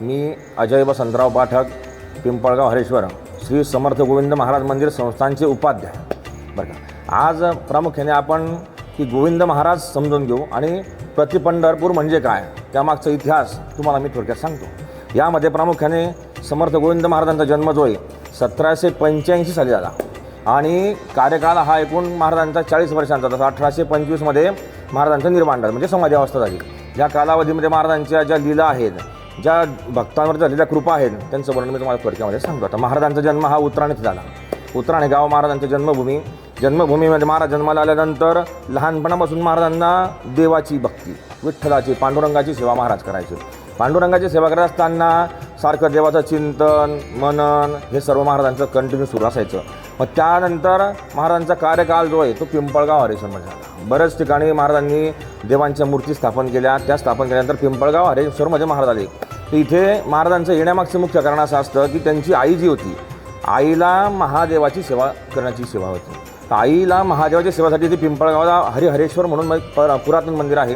मी अजय वसंतराव पाठक पिंपळगाव हरेश्वर श्री समर्थ गोविंद महाराज मंदिर संस्थांचे उपाध्याय. बरं का. आज प्रामुख्याने आपण की गोविंद महाराज समजून घेऊ आणि प्रतिपंढरपूर म्हणजे काय त्यामागचा इतिहास तुम्हाला मी थोडक्यात सांगतो. यामध्ये प्रामुख्याने समर्थ गोविंद महाराजांचा जन्म जो आहे सतराशे पंच्याऐंशी साली झाला. आणि कार्यकाळ हा एकूण महाराजांचा चाळीस वर्षांचा तसा अठराशे पंचवीसमध्ये महाराजांचं निर्माण झालं म्हणजे समाधी अवस्था झाली. या कालावधीमध्ये महाराजांच्या ज्या लीला आहेत ज्या भक्तांवर झालेल्या कृपा आहेत त्यांचं वर्णन मी तुम्हाला थोडक्यामध्ये सांगतो. आता महाराजांचा जन्म हा उत्तराणीत झाला. उत्तराणी गाव महाराजांची जन्मभूमी. जन्मभूमीमध्ये महाराज जन्माला आल्यानंतर लहानपणापासून महाराजांना देवाची भक्ती विठ्ठलाची पांडुरंगाची सेवा महाराज करायचे. पांडुरंगाची सेवा करत असताना सारखं देवाचं चिंतन मनन हे सर्व महाराजांचं कंटिन्यू सुरू असायचं. मग त्यानंतर महाराजांचा कार्यकाळ जो आहे तो पिंपळगाव हरेश्वरमध्ये झाला. बऱ्याच ठिकाणी महाराजांनी देवांच्या मूर्ती स्थापन केल्या. त्या स्थापन केल्यानंतर पिंपळगाव हरेश्वरमध्ये महाराज आले. इथे महाराजांचं येण्यामागचं मुख्य कारण असं असतं की त्यांची आई जी होती आईला महादेवाची सेवा करण्याची सेवा होती. तर आईला महादेवाच्या सेवासाठी ते पिंपळगावला हरिहरेश्वर म्हणून मग पुरातन मंदिर आहे.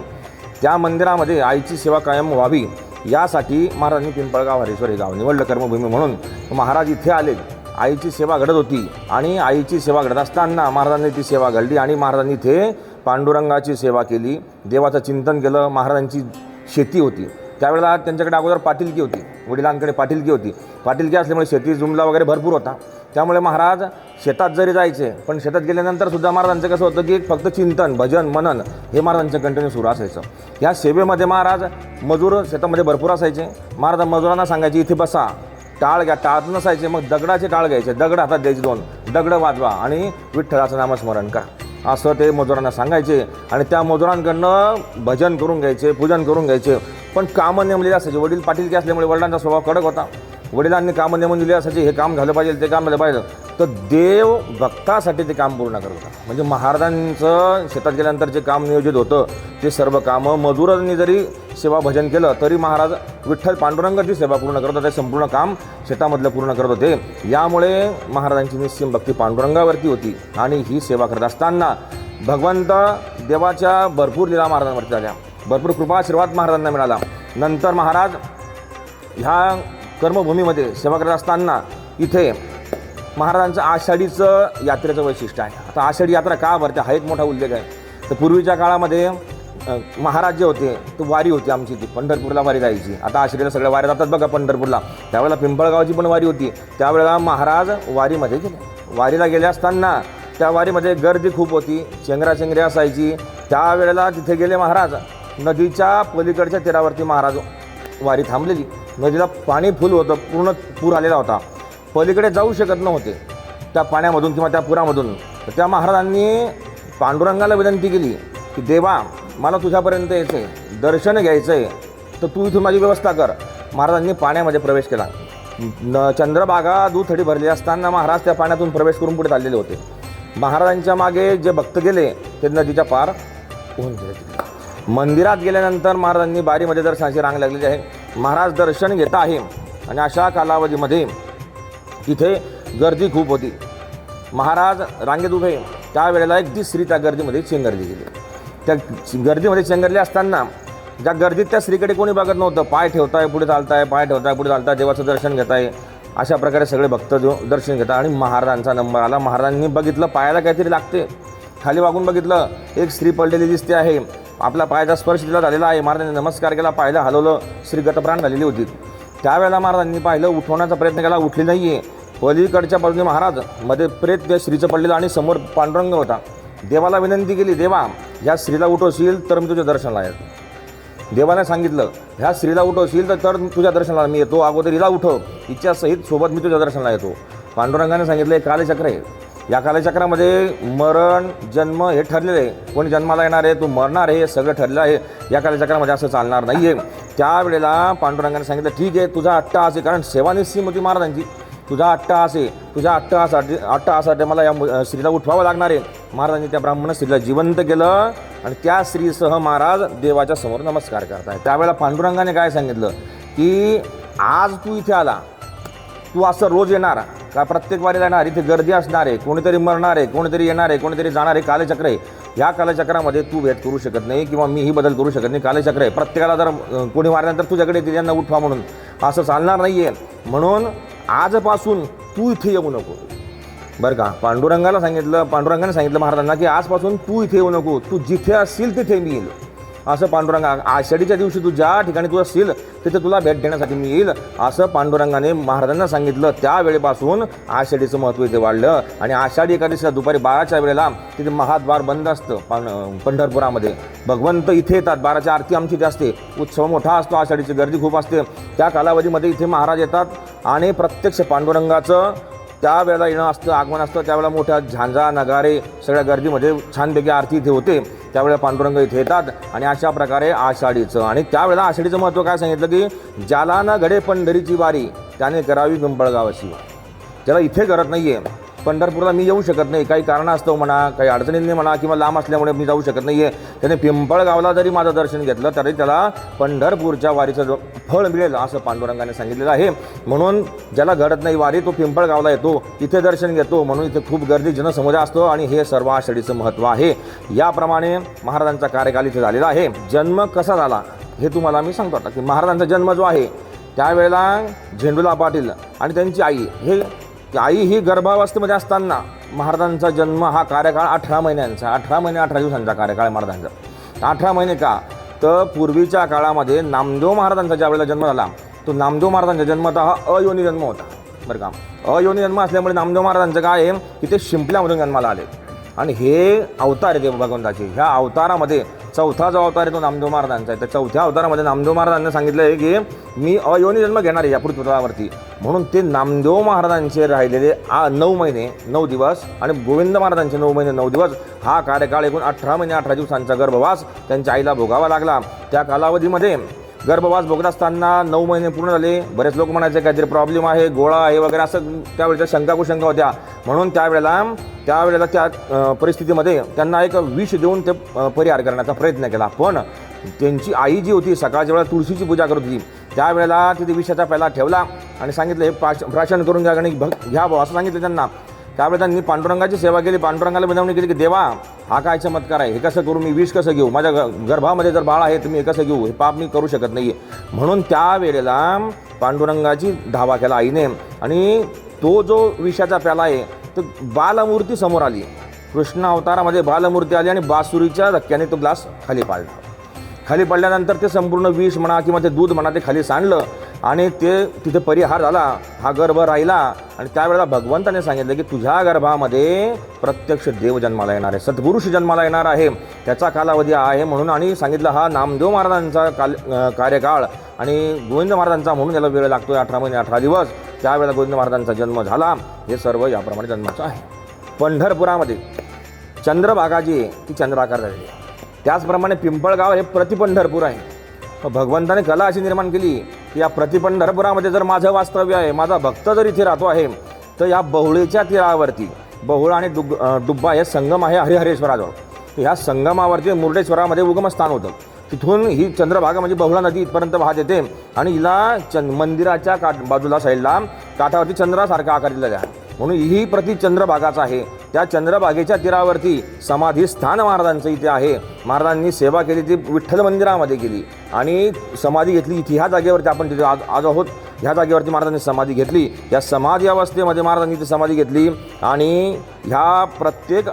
त्या मंदिरामध्ये आईची सेवा कायम व्हावी यासाठी महाराजांनी पिंपळगाव हरेश्वर हे गाव निवडलं कर्मभूमी म्हणून. महाराज इथे आले आईची सेवा घडत होती आणि आईची सेवा घडत असताना महाराजांनी ती सेवा घडली आणि महाराजांनी इथे पांडुरंगाची सेवा केली. देवाचं चिंतन केलं महाराजांची शेती होती. त्यावेळेला त्यांच्याकडे अगोदर पाटीलकी होती वडिलांकडे पाटीलकी होती. पाटीलकी असल्यामुळे शेती जुमला वगैरे भरपूर होता. त्यामुळे महाराज शेतात जरी जायचे पण शेतात गेल्यानंतर सुद्धा महाराजांचं कसं होतं की फक्त चिंतन भजन मनन हे महाराजांचं कंटिन्यू सुरू असायचं. या सेवेमध्ये महाराज मजूर शेतामध्ये भरपूर असायचे. महाराज मजुरांना सांगायचे इथे बसा. टाळ घ्या. टाळत नसायचे मग दगडाचे टाळ घ्यायचे. दगड हातात द्यायचे दोन. दगड वाजवा आणि विठ्ठलाचं नामस्मरण करा. असं ते मजुरांना सांगायचे आणि त्या मजुरांकडनं भजन करून घ्यायचे पूजन करून घ्यायचे. पण कामं नेमलेली म्हणजे असायचे. वडील पाटीलकी असल्यामुळे वडिलांचा स्वभाव कडक होता. वडिलांनी कामं नेमून दिली असायची हे काम झालं पाहिजे ते काम झालं पाहिजे. तर देव भक्तासाठी ते काम पूर्ण करत होता. म्हणजे महाराजांचं शेतात गेल्यानंतर जे काम नियोजित होतं ते सर्व कामं मजुरांनी जरी सेवा भजन केलं तरी महाराज विठ्ठल पांडुरंगाची सेवा पूर्ण करत होते संपूर्ण काम शेतामधलं पूर्ण करत होते. यामुळे महाराजांची निश्चिम भक्ती पांडुरंगावरती होती आणि ही सेवा करत असताना भगवंत देवाच्या भरपूर लिला महाराजांवरती झाल्या. भरपूर कृपा आशीर्वाद महाराजांना मिळाला. नंतर महाराज ह्या कर्मभूमीमध्ये सेवा करत असताना इथे महाराजांचं आषाढीचं यात्रेचं वैशिष्ट्य आहे. आता आषाढी यात्रा का भरते हा एक मोठा उल्लेख आहे. तर पूर्वीच्या काळामध्ये महाराज जे होते तो वारी होती आमची ती पंढरपूरला वारी जायची. आता आषाढीला सगळ्या वाऱ्या जातात बघा पंढरपूरला. त्यावेळेला पिंपळगावची पण वारी होती. त्यावेळेला महाराज वारीमध्ये गेले. वारीला गेले असताना त्या वारीमध्ये गर्दी खूप होती. चेंगराचेंगरी असायची. त्यावेळेला तिथे गेले महाराज. नदीच्या पलीकडच्या तीरावरती महाराज वारी थांबलेली. नदीला पाणी फुल होतं पूर्ण पूर आलेला होता. पलीकडे जाऊ शकत नव्हते. त्या पाण्यामधून किंवा त्या पुरामधून. तर त्या महाराजांनी पांडुरंगाला विनंती केली की देवा मला तुझ्यापर्यंत यायचं आहे दर्शन घ्यायचं आहे तर तू इथून माझी व्यवस्था कर. महाराजांनी पाण्यामध्ये प्रवेश केला. न चंद्रभागा दुथडी भरली असताना महाराज त्या पाण्यातून प्रवेश करून पुढे चाललेले होते. महाराजांच्या मागे जे भक्त गेले ते नदीच्या पार होऊन गेले. मंदिरात गेल्यानंतर महाराजांनी बारीमध्ये दर्शनाची रांग लागलेली आहे महाराज दर्शन घेत आहे. आणि अशा कालावधीमध्ये तिथे गर्दी खूप होती. महाराज रांगेत उभे. त्यावेळेला एक ती स्त्री त्या गर्दीमध्ये चेंगरली गेली. त्या गर्दीमध्ये चेंगरली असताना ज्या गर्दीत त्या स्त्रीकडे कोणी बघत नव्हतं. पाय ठेवताय पुढे चालताय पाय ठेवताय पुढे चालताय देवाचं दर्शन घेताय अशा प्रकारे सगळे भक्त जो दर्शन घेतात आणि महाराजांचा नंबर आला. महाराजांनी बघितलं पायाला काहीतरी लागते. खाली वागून बघितलं एक स्त्री पडलेली दिसते आहे. आपला पायाचा स्पर्श तिला झालेला आहे. महाराजांनी नमस्कार केला पायला हलवलं. श्री गतप्राण झालेली होती. त्यावेळेला महाराजांनी पाहिलं उठवण्याचा प्रयत्न केला उठली नाही आहे पलीकडच्या बाजूने महाराजमध्ये प्रेत त्या श्रीचं पडलेलं आणि समोर पांडुरंग होता. देवाला विनंती केली देवा ह्या स्त्रीला उठवशील तर मी तुझ्या दर्शनाला येतो. देवाने सांगितलं ह्या स्त्रीला उठवशील तर तर तुझ्या दर्शनाला मी येतो. अगोदर हिला उठव. इच्छासहित सोबत मी तुझ्या दर्शनाला येतो. पांडुरंगाने सांगितलं हे कालचक्र आहे. या कालचक्रामध्ये मरण जन्म हे ठरलेलं आहे. कोणी जन्माला येणार आहे तू मरणार आहे हे सगळं ठरलं आहे. या कालचक्रामध्ये असं चालणार नाही आहे त्यावेळेला पांडुरंगाने सांगितलं ठीक आहे तुझा अट्टा असे कारण सेवानिस्सी निश्चिम होती महाराजांची. तुझा अट्टा असे तुझ्या अट्टहासाठी अट्टहासाठी मला या स्त्रीला उठवावं लागणार आहे. महाराजांनी त्या ब्राह्मण स्त्रीला जिवंत केलं आणि त्या स्त्रीसह महाराज देवाच्या समोर नमस्कार करताय. त्यावेळेला पांडुरंगाने काय सांगितलं की आज तू इथे आला तू असं रोज येणार का प्रत्येक वारीला येणार इथे गर्दी असणार आहे कोणीतरी मरणार आहे कोणीतरी येणार आहे कोणीतरी जाणार आहे कालचक्र आहे या कालचक्रामध्ये तू भेट करू शकत नाही किंवा मीही बदल करू शकत नाही. कालचक्र आहे प्रत्येकाला जर कोणी वारल्यानंतर तुझ्याकडे येते त्यांना उठवा म्हणून. असं चालणार नाही आहे म्हणून आजपासून तू इथे येऊ नको. बरं का? पांडुरंगाला सांगितलं पांडुरंगाने सांगितलं महाराजांना की आजपासून तू इथे येऊ नको. तू जिथे असशील तिथे मी येईल. असं पांडुरंगा आषाढीच्या दिवशी तू ज्या ठिकाणी तू असशील तिथे तुला भेट देण्यासाठी मी येईल असं पांडुरंगाने महाराजांना सांगितलं. त्यावेळेपासून आषाढीचं महत्त्व इथे वाढलं. आणि आषाढी एकादशीला दुपारी बाराच्या वेळेला तिथे महाद्वार बंद असतं पां पंढरपुरामध्ये. भगवंत इथे येतात. बाराच्या आरती आमची इथे असते. उत्सव मोठा असतो. आषाढीची गर्दी खूप असते. त्या कालावधीमध्ये इथे महाराज येतात. आणि प्रत्यक्ष पांडुरंगाचं त्यावेळेला येणं असतं आगमन असतं त्यावेळेला मोठ्या झांजा नगारे सगळ्या गर्दीमध्ये छानपैकी आरती इथे होते. त्यावेळेला पांडुरंग इथे येतात आणि अशा प्रकारे आषाढीचं आणि त्यावेळेला आषाढीचं महत्त्व काय सांगितलं की ज्याला ना घडे पंढरीची वारी त्याने करावी पिंपळगावाची त्याला इथे करत नाही आहे पंढरपूरला मी येऊ शकत नाही. काही कारण असतो म्हणा काही अडचणींनी म्हणा किंवा लांब असल्यामुळे मी जाऊ शकत नाही आहे त्याने पिंपळगावला जरी माझं दर्शन घेतलं तरी त्याला पंढरपूरच्या वारीचं जो फळ मिळेल असं पांडुरंगाने सांगितलेलं आहे. म्हणून ज्याला घडत नाही वारी तो पिंपळगावला येतो तिथे दर्शन घेतो. म्हणून इथे खूप गर्दी जनसमुदाय असतो आणि हे सर्व आषाढीचं महत्त्व आहे. याप्रमाणे महाराजांचा कार्यकाल इथे झालेला आहे. जन्म कसा झाला हे तुम्हाला मी सांगतो आता की महाराजांचा जन्म जो आहे त्यावेळेला झेंडूला पाटील आणि त्यांची आई हे आई ही गर्भावस्थेमध्ये असताना महाराजांचा जन्म हा कार्यकाळ अठरा महिन्यांचा अठरा महिने अठरा दिवसांचा कार्यकाळ महाराजांचा. अठरा महिने का? तर पूर्वीच्या काळामध्ये नामदेव महाराजांचा ज्या वेळेला जन्म झाला तो नामदेव महाराजांचा जन्मत हा अयोनी जन्म होता. बरं का? अयोनी जन्म असल्यामुळे नामदेव महाराजांचं काय आहे? की ते शिंपल्यामधून जन्माला आले. आणि हे अवतार आहे देव भगवंताचे ह्या अवतारामध्ये चौथा जो अवतार आहे तो नामदेव महाराजांचा आहे. त्या चौथ्या अवतारामध्ये नामदेव महाराजांनी सांगितलं आहे की मी अयोनी जन्म घेणार आहे या पृथ्वीवरती. म्हणून ते नामदेव महाराजांचे राहिलेले आ नऊ महिने नऊ दिवस आणि गोविंद महाराजांचे नऊ महिने नऊ दिवस हा कार्यकाळ एकूण अठरा महिने अठरा दिवसांचा गर्भवास त्यांच्या आईला भोगावा लागला. त्या कालावधीमध्ये गर्भवास भोगत असताना नऊ महिने पूर्ण झाले. बरेच लोक म्हणायचे काहीतरी प्रॉब्लेम आहे गोळा आहे वगैरे असं त्यावेळेच्या शंका कुशंका होत्या. म्हणून त्यावेळेला त्यावेळेला त्या परिस्थितीमध्ये त्यांना एक विष देऊन ते परिहार करण्याचा प्रयत्न केला. पण त्यांची आई जी होती सकाळच्या वेळेला तुळशीची पूजा करत होती. त्यावेळेला तिथे विषाचा पहिला ठेवला आणि सांगितलं हे प्राशन करून घ्या आणि भग घ्या भाऊ असं सांगितलं त्यांना. त्यावेळेला त्यांनी पांडुरंगाची सेवा केली पांडुरंगाला विनवणी केली की देवा हा काय चमत्कार आहे हे कसं करू मी विष कसं घेऊ? माझ्या गर्भामध्ये जर बाळ आहे तर मी हे कसं घेऊ? हे पाप मी करू शकत नाही म्हणून त्यावेळेला पांडुरंगाची धावा केला आईने. आणि तो जो विषाचा प्याला आहे तो बालमूर्ती समोर आली. कृष्ण अवतारामध्ये बालमूर्ती आली आणि बासुरीच्या धक्क्याने तो ग्लास खाली पाडला. खाली पडल्यानंतर ते संपूर्ण विष म्हणा किंवा ते दूध म्हणा ते खाली सांडलं. आणि ते तिथे परिहार झाला हा गर्भ राहिला आणि त्यावेळेला भगवंताने सांगितलं की तुझ्या गर्भामध्ये प्रत्यक्ष देव जन्माला येणार आहे सद्गुरुष जन्माला येणार आहे. त्याचा कालावधी आहे म्हणून आणि सांगितलं हा नामदेव महाराजांचा काल कार्यकाळ आणि गोविंद महाराजांचा म्हणून याला वेळ लागतो अठरा महिने अठरा दिवस. त्यावेळेला गोविंद महाराजांचा जन्म झाला. हे सर्व याप्रमाणे जन्माचं आहे. पंढरपुरामध्ये चंद्रभागाजी ती चंद्राकार झालेली त्याचप्रमाणे पिंपळगाव हे प्रतिपंढरपूर आहे. भगवंताने कला अशी निर्माण केली. या प्रतिपंढरपुरामध्ये जर माझं वास्तव्य आहे माझा भक्त जर इथे राहतो आहे तर या बहुळेच्या तीरावरती बहुळा आणि डुग डुब्बा हे संगम आहे हरिहरेश्वराजवळ. ह्या संगमावरती मुर्डेश्वरामध्ये उगमस्थान होतं. तिथून ही चंद्रभागा म्हणजे बहुळा नदी इथपर्यंत वाहत येते आणि हिला चंद मंदिराच्या काठ बाजूला साईडला काठावरती चंद्रासारखा आकार दिलेला आहे. म्हणून ही प्रति चंद्रभागाचा आहे. त्या चंद्रभागेच्या तीरावरती समाधी स्थान महाराजांचं इथे आहे. महाराजांनी सेवा केली ती विठ्ठल मंदिरामध्ये केली आणि समाधी घेतली इथे ह्या जागेवरती आपण तिथे आज आज आहोत. ह्या जागेवरती महाराजांनी समाधी घेतली. या समाधी अवस्थेमध्ये महाराजांनी ती समाधी घेतली. आणि ह्या प्रत्येक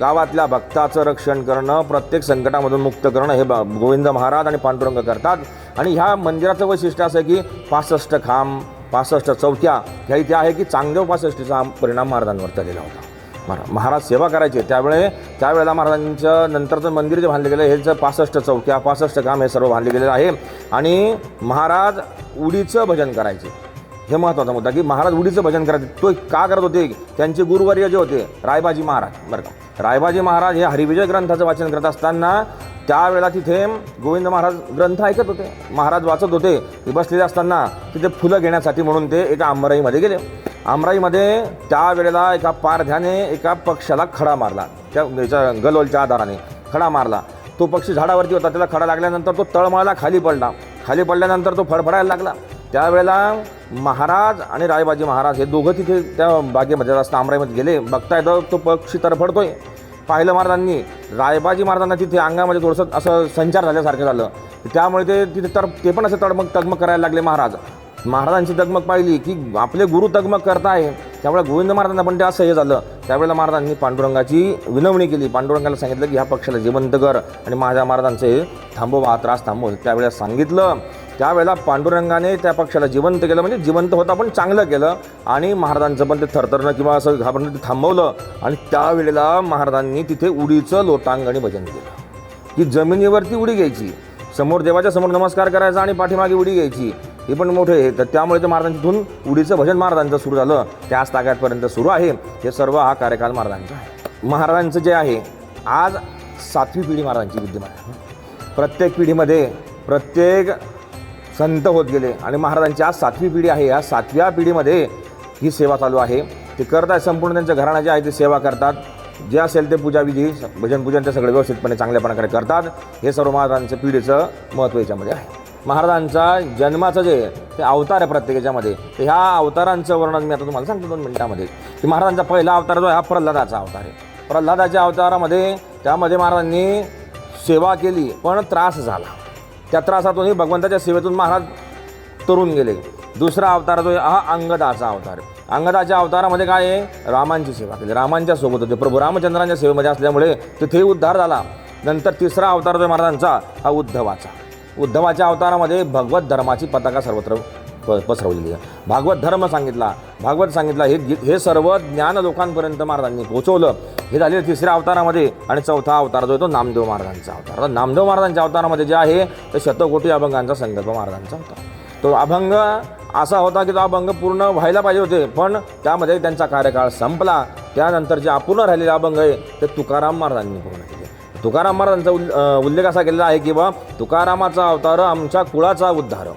गावातल्या भक्ताचं रक्षण करणं प्रत्येक संकटामधून मुक्त करणं हे ब- गोविंद महाराज आणि पांडुरंग करतात. आणि ह्या मंदिराचं वैशिष्ट्य असं की पासष्ट खांब पासष्ट चौथ्या ह्या इथे आहे की चांगदेव पासष्टीचा परिणाम महाराजांवर झालेला होता. महारा- महाराज सेवा करायचे. त्यावेळे त्यावेळेला महाराजांचं नंतरचं मंदिर जे बांधले गेलं हे जे पासष्ट चौक्या पासष्ट काम हे सर्व बांधले गेलेलं आहे. आणि महाराज उडीचं भजन करायचे. हे महत्त्वाचा मुद्दा की महाराज उडीचं भजन करत तो का करत होते? त्यांचे गुरुवर्य जे होते रायबाजी महाराज बरं का. रायबाजी महाराज हे हरिविजय ग्रंथाचं वाचन करत असताना त्यावेळेला तिथे गोविंद महाराज ग्रंथ ऐकत होते. महाराज वाचत होते. ते बसलेले असताना तिथे फुलं घेण्यासाठी म्हणून ते एका आमराईमध्ये गेले. आमराईमध्ये त्यावेळेला एका पारध्याने एका पक्षाला खडा मारला. त्या गलोलच्या आधाराने खडा मारला. तो पक्षी झाडावरती होता. त्याला खडा लागल्यानंतर तो तळमळला खाली पडला. खाली पडल्यानंतर तो फडफडायला लागला. त्यावेळेला महाराज आणि रायबाजी महाराज हे दोघं तिथे त्या बागेमध्ये असता आमराईमध्ये गेले. बघताय तर तो पक्षी तरफडतोय पाहिलं महाराजांनी रायबाजी महाराजांना तिथे अंगामध्ये थोडंसं असं संचार झाल्यासारखं झालं. त्यामुळे ते तिथे तर ते पण असं तडमग तगमग करायला लागले महाराज. महाराजांची तगमग पाहिली की आपले गुरु तगमग करताय. त्यामुळे गोविंद महाराजांना पण ते असं हे झालं. त्यावेळेला महाराजांनी पांडुरंगाची विनवणी केली. पांडुरंगाला सांगितलं की ह्या पक्षाला जिवंत कर आणि माझ्या महाराजांचे थांबव हा त्रास थांबव. त्यावेळेला सांगितलं त्यावेळेला पांडुरंगाने त्या पक्षाला जिवंत केलं. म्हणजे जिवंत होता पण चांगलं केलं. आणि महाराजांचं पण ते थरथरणं किंवा असं घाबरणं ते थांबवलं. आणि त्यावेळेला महाराजांनी तिथे उडीचं लोटांगणी भजन केलं. की जमिनीवरती उडी घ्यायची. समोर देवाच्या समोर नमस्कार करायचा आणि पाठीमागे उडी घ्यायची. हे पण मोठे आहे. तर त्यामुळे ते महाराजांच्या तिथून उडीचं भजन महाराजांचं सुरू झालं. त्याच तागातपर्यंत सुरू आहे. हे सर्व हा कार्यकाल महाराजांचा आहे. महाराजांचं जे आहे आज सातवी पिढी महाराजांची विद्यमान आहे. प्रत्येक पिढीमध्ये प्रत्येक संत होत गेले. आणि महाराजांची आज सातवी पिढी आहे. या सातव्या पिढीमध्ये ही सेवा चालू आहे. ते करत आहे संपूर्ण त्यांच्या घराणा जे आहे ते सेवा करतात. जे असेल ते पूजाविधी भजन पूजन ते सगळे व्यवस्थितपणे चांगल्या प्रकारे करतात. हे सर्व महाराजांचं पिढीचं महत्त्व याच्यामध्ये आहे. महाराजांचा जन्माचं जे ते अवतार आहे प्रत्येक याच्यामध्ये. तर ह्या अवतारांचं वर्णन मी आता तुम्हाला सांगतो दोन मिनिटामध्ये. की महाराजांचा पहिला अवतार जो आहे हा प्रल्हादाचा अवतार आहे. प्रल्हादाच्या अवतारामध्ये त्यामध्ये महाराजांनी सेवा केली पण त्रास झाला. त्या त्रासातूनही भगवंताच्या सेवेतून महाराज तरुण गेले. दुसरा अवतार जो आहे हा अंगदाचा अवतार आहे. अंगदाच्या अवतारामध्ये काय आहे? रामांची सेवा केली. रामांच्या सोबत होते. प्रभू रामचंद्रांच्या सेवेमध्ये असल्यामुळे तिथेही उद्धार झाला. नंतर तिसरा अवतार जो महाराजांचा हा उद्धवाचा. उद्धवाच्या अवतारामध्ये भगवत धर्माची पताका सर्वत्र प पसरवलेली आहे. भागवत धर्म सांगितला. भागवत सांगितला हे गी- हे सर्व ज्ञान लोकांपर्यंत महाराजांनी पोहोचवलं हे झालेलं तिसऱ्या अवतारामध्ये. आणि चौथा अवतार जो आहे तो नामदेव महाराजांचा अवतार. नामदेव महाराजांच्या अवतारामध्ये जे आहे ते शतकोटी अभंगांचा संकल्प महाराजांचा होता. तो अभंग असा होता की तो अभंग पूर्ण व्हायला पाहिजे होते पण त्यामध्ये त्यांचा कार्यकाळ संपला. त्यानंतर जे अपूर्ण राहिलेले अभंग आहे ते तुकाराम महाराजांनी पूर्ण केले. तुकाराम महाराजांचा उल्ल- उल्लेख असा केलेला आहे की बा तुकारामाचा अवतार आमच्या कुळाचा उद्धार.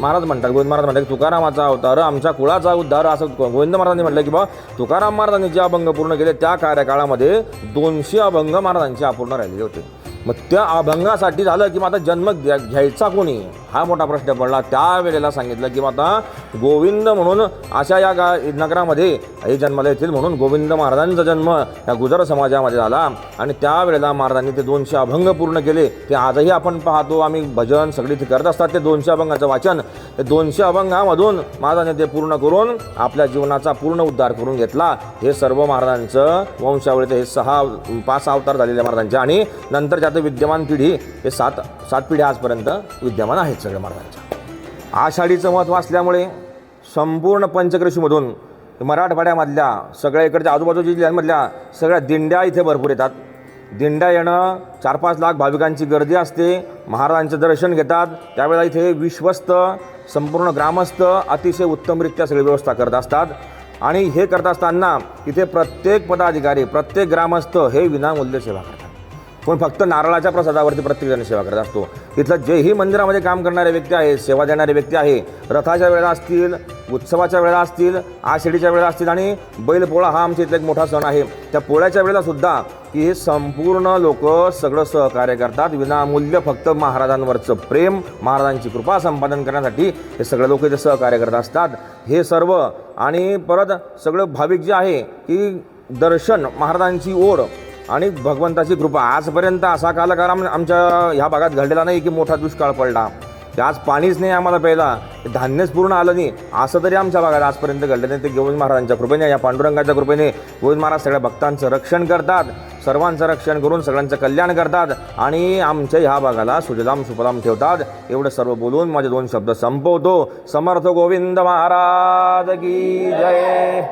महाराज म्हणतात गोविंद महाराज म्हणतात तुकारामाचा अवतार आमच्या कुळाचा उद्धार असं गोविंद महाराजांनी म्हटलं की बा तुकाराम महाराजांनी जे अभंग पूर्ण केले त्या कार्यकाळामध्ये दोनशे अभंग महाराजांचे अपूर्ण राहिलेले होते. मग त्या अभंगासाठी झालं की मग आता जन्म घ्या घ्यायचा कोणी? हा मोठा प्रश्न पडला. त्यावेळेला सांगितलं की मग आता गोविंद म्हणून अशा या गा नगरामध्ये हे जन्माला येतील म्हणून गोविंद महाराजांचा जन्म या गुजर समाजामध्ये झाला. आणि त्यावेळेला महाराजांनी ते दोनशे अभंग पूर्ण केले. ते आजही आपण पाहतो आम्ही भजन सगळी ते करत असतात. ते दोनशे अभंगाचं वाचन ते दोनशे अभंगामधून महाराजांनी ते पूर्ण करून आपल्या जीवनाचा पूर्ण उद्धार करून घेतला. हे सर्व महाराजांचं वंशावळीचं हे सहा पाच अवतार झालेले महाराजांचे. आणि नंतर त्यात विद्यमान पिढी हे सात सात पिढी आजपर्यंत विद्यमान आहेत सगळ्या महाराजांच्या आषाढीचं महत्त्व असल्यामुळे संपूर्ण पंचकृषीमधून मराठवाड्यामधल्या सगळ्या इकडच्या आजूबाजूच्या जिल्ह्यांमधल्या सगळ्या दिंड्या इथे भरपूर येतात. दिंड्या येणं चार पाच लाख भाविकांची गर्दी असते. महाराजांचं दर्शन घेतात. त्यावेळेला इथे विश्वस्त संपूर्ण ग्रामस्थ अतिशय उत्तमरित्या सगळी व्यवस्था करत असतात. आणि हे करत असताना इथे प्रत्येक पदाधिकारी प्रत्येक ग्रामस्थ हे विनामूल्य सेवा करतात. पण फक्त नारळाच्या प्रसादावरती प्रत्येकजण सेवा करत असतो. इथलं जेही मंदिरामध्ये काम करणारे व्यक्ती आहे सेवा देणारे व्यक्ती आहे रथाच्या वेळा असतील उत्सवाच्या वेळा असतील आषाढीच्या वेळा असतील आणि बैलपोळा हा आमच्या इथला एक मोठा सण आहे. त्या पोळ्याच्या वेळेला सुद्धा की हे संपूर्ण लोक सगळं सहकार्य करतात. विनामूल्य फक्त महाराजांवरचं प्रेम महाराजांची कृपा संपादन करण्यासाठी हे सगळे लोक इथे सहकार्य करत असतात. हे सर्व आणि परत सगळं भाविक जे आहे की दर्शन महाराजांची ओढ आणि भगवंताची कृपा. आजपर्यंत असा कालकाराम आम आमच्या ह्या भागात घडलेला नाही की मोठा दुष्काळ पडला. की आज पाणीच नाही आम्हाला प्यायला. धान्यच पूर्ण आलं नाही. असं तरी आमच्या भागात आजपर्यंत घडलं नाही. ते गोविंद महाराजांच्या कृपेने या पांडुरंगाच्या कृपेने गोविंद महाराज सगळ्या भक्तांचं रक्षण करतात. सर्वांचं रक्षण करून सगळ्यांचं कल्याण करतात. आणि आमच्या ह्या भागाला सुजलाम सुफलाम ठेवतात. एवढं सर्व बोलून माझे दोन शब्द संपवतो. समर्थ गोविंद महाराज की जय.